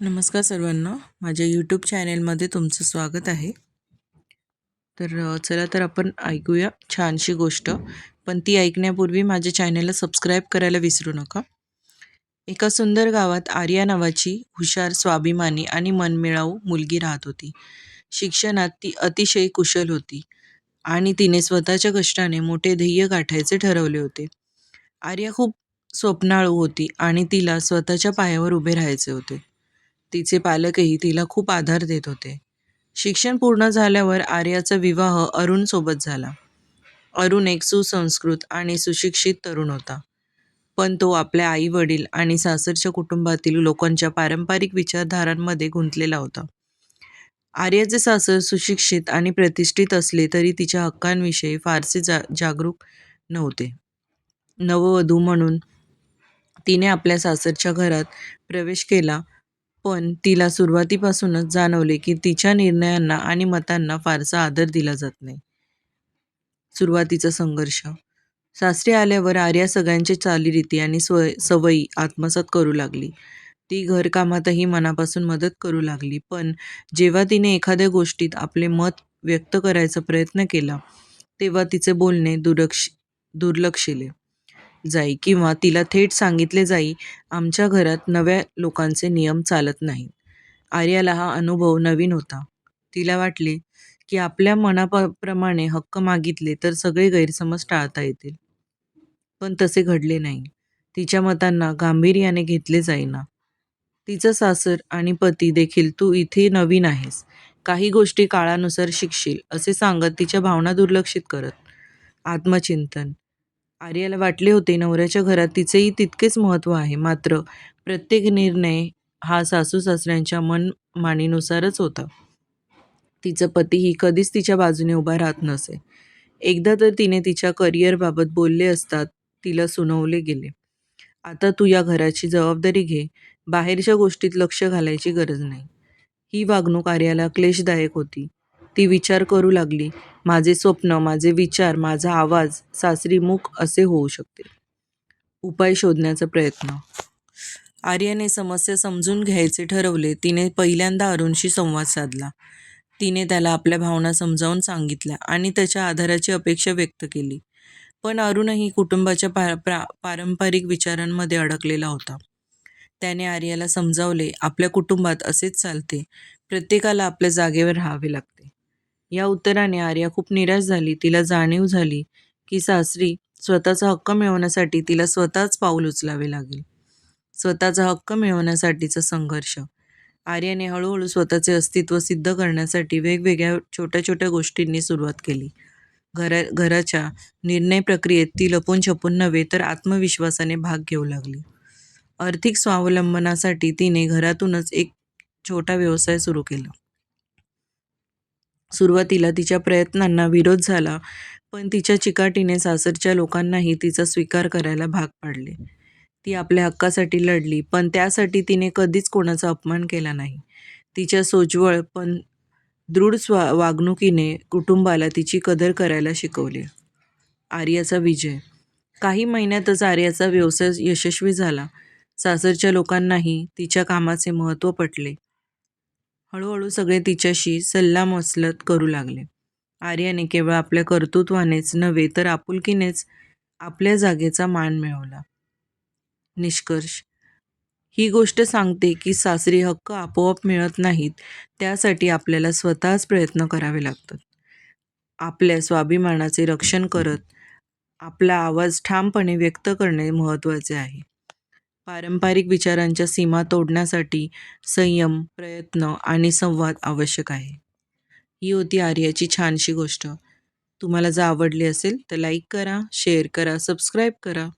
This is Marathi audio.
नमस्कार सर्वांना. माझ्या यूट्यूब चॅनेलमध्ये तुमचं स्वागत आहे. तर चला तर आपण ऐकूया छानशी गोष्ट. पण ती ऐकण्यापूर्वी माझ्या चॅनेलला सबस्क्राईब करायला विसरू नका. एका सुंदर गावात आर्या नावाची हुशार स्वाभिमानी आणि मनमिळाऊ मुलगी राहत होती. शिक्षणात ती अतिशय कुशल होती आणि तिने स्वतःच्या कष्टाने मोठे ध्येय गाठायचे ठरवले होते. आर्या खूप स्वप्नाळू होती आणि तिला स्वतःच्या पायावर उभे राहायचे होते. तिचे पालकही तिला खूप आधार देत होते. शिक्षण पूर्ण झाल्यावर आर्याचा विवाह अरुणसोबत झाला. अरुण एक सुसंस्कृत आणि सुशिक्षित तरुण होता. पण तो आपल्या आई वडील आणि सासरच्या कुटुंबातील लोकांच्या पारंपरिक विचारधारांमध्ये गुंतलेला होता. आर्याचे सासर सुशिक्षित आणि प्रतिष्ठित असले तरी तिच्या हक्कांविषयी फारसे जा जागरूक नव्हते. नववधू म्हणून तिने आपल्या सासरच्या घरात प्रवेश केला पण तिला सुरुवातीपासूनच जाणवले की तिच्या निर्णयांना आणि मतांना फारसा आदर दिला जात नाही. सुरुवातीचा संघर्ष. सासरी आल्यावर आर्या सगळ्यांचे चालीरीती आणि स्व सवयी आत्मसात करू लागली. ती घरकामातही मनापासून मदत करू लागली पण जेव्हा तिने एखाद्या गोष्टीत आपले मत व्यक्त करायचा प्रयत्न केला तेव्हा तिचे बोलणे दुरक्ष दुर्लक्षिले. जाई किंवा तिला थेट सांगितले जाई आमच्या घरात नव्या लोकांचे नियम चालत नाहीत. आर्याला हा अनुभव नवीन होता. तिला वाटले की आपल्या मनाप्रमाणे हक्क मागितले तर सगळे गैरसमज टाळता येतील. पण तसे घडले नाही. तिच्या मतांना गांभीर्याने घेतले जाईना. तिचं सासर आणि पती देखील तू इथे नवीन आहेस. काही गोष्टी काळानुसार शिकशील असे सांगत तिच्या भावना दुर्लक्षित करत. आत्मचिंतन. आर्याला वाटले होते नवऱ्याच्या घरात तिचेही तितकेच महत्त्व आहे. मात्र प्रत्येक निर्णय हा सासू सासऱ्यांच्या मनमानीनुसारच होता. तिचा पतीही कधीच तिच्या बाजूने उभा राहत नसे. एकदा तर तिने तिच्या करिअरबाबत बोलले असतात तिला सुनावले गेले. आता तू या घराची जबाबदारी घे. बाहेरच्या गोष्टीत लक्ष घालायची गरज नाही. ही वागणूक आर्याला क्लेशदायक होती. ती विचार करू लागली. माझे स्वप्न माझे विचार माझा आवाज सासरीमुख असे होऊ शकते. उपाय शोधण्याचा प्रयत्न. आर्याने समस्या समजून घ्यायचे ठरवले. तिने पहिल्यांदा अरुणशी संवाद साधला. तिने त्याला आपल्या भावना समजावून सांगितल्या आणि त्याच्या आधाराची अपेक्षा व्यक्त केली. पण अरुणही कुटुंबाच्या पा प्रा पारंपरिक विचारांमध्ये अडकलेला होता. त्याने आर्याला समजावले आपल्या कुटुंबात असेच चालते. प्रत्येकाला आपल्या जागेवर राहावे लागते. या उत्तराने आर्या खूप निराश झाली. तिला जाणीव झाली की सासरी स्वतःचा हक्क मिळवण्यासाठी तिला स्वतःच पाऊल उचलावे लागेल. स्वतःचा हक्क मिळवण्यासाठीचा संघर्ष. आर्याने हळूहळू स्वतःचे अस्तित्व सिद्ध करण्यासाठी वेगवेगळ्या छोट्या छोट्या गोष्टींनी सुरुवात केली. घरा घराच्या निर्णय प्रक्रियेत ती लपून छपून नव्हे तर आत्मविश्वासाने भाग घेऊ लागली. आर्थिक स्वावलंबनासाठी तिने घरातूनच एक छोटा व्यवसाय सुरू केला. सुरुवातीला तिच्या प्रयत्नांना विरोध झाला पण तिच्या चिकाटीने सासरच्या लोकांनाही तिचा स्वीकार करायला भाग पाडले. ती आपल्या हक्कासाठी लढली पण त्यासाठी तिने कधीच कोणाचा अपमान केला नाही. तिच्या सोज्वळ पण दृढ स्वा वागणुकीने कुटुंबाला तिची कदर करायला शिकवले. आर्याचा विजय. काही महिन्यातच आर्याचा व्यवसाय यशस्वी झाला. सासरच्या लोकांनाही तिच्या कामाचे महत्त्व पटले. हळूहळू सगळे तिच्याशी सल्लामसलत करू लागले. आर्याने केवळ आपल्या कर्तृत्वानेच नव्हे तर आपुलकीनेच आपल्या जागेचा मान मिळवला. निष्कर्ष. ही गोष्ट सांगते की सासरी हक्क आपोआप मिळत नाहीत त्यासाठी आपल्याला स्वतःच प्रयत्न करावे लागतात. आपल्या स्वाभिमानाचे रक्षण करत आपला आवाज ठामपणे व्यक्त करणे महत्त्वाचे आहे. पारंपरिक विचारांच्या सीमा तोडण्यासाठी संयम प्रयत्न आणि संवाद आवश्यक आहे. ही होती आर्याची छानशी गोष्ट. तुम्हाला जर आवडली असेल तर लाईक करा शेअर करा सबस्क्राईब करा.